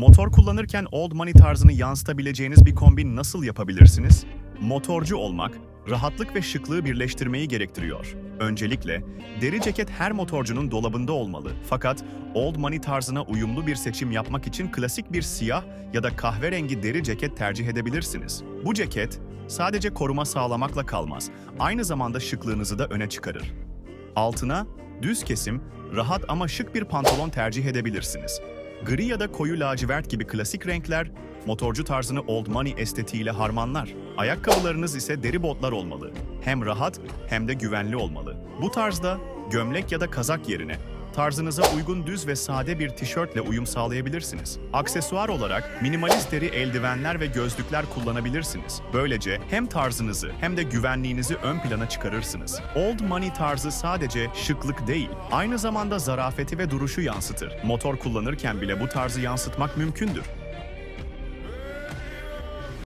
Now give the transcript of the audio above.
Motor kullanırken old money tarzını yansıtabileceğiniz bir kombin nasıl yapabilirsiniz? Motorcu olmak, rahatlık ve şıklığı birleştirmeyi gerektiriyor. Öncelikle, deri ceket her motorcunun dolabında olmalı. Fakat old money tarzına uyumlu bir seçim yapmak için klasik bir siyah ya da kahverengi deri ceket tercih edebilirsiniz. Bu ceket sadece koruma sağlamakla kalmaz, aynı zamanda şıklığınızı da öne çıkarır. Altına düz kesim, rahat ama şık bir pantolon tercih edebilirsiniz. Gri ya da koyu lacivert gibi klasik renkler, motorcu tarzını old money estetiğiyle harmanlar. Ayakkabılarınız ise deri botlar olmalı. Hem rahat hem de güvenli olmalı. Bu tarzda gömlek ya da kazak yerine tarzınıza uygun düz ve sade bir tişörtle uyum sağlayabilirsiniz. Aksesuar olarak minimalist deri eldivenler ve gözlükler kullanabilirsiniz. Böylece hem tarzınızı hem de güvenliğinizi ön plana çıkarırsınız. Old money tarzı sadece şıklık değil, aynı zamanda zarafeti ve duruşu yansıtır. Motor kullanırken bile bu tarzı yansıtmak mümkündür.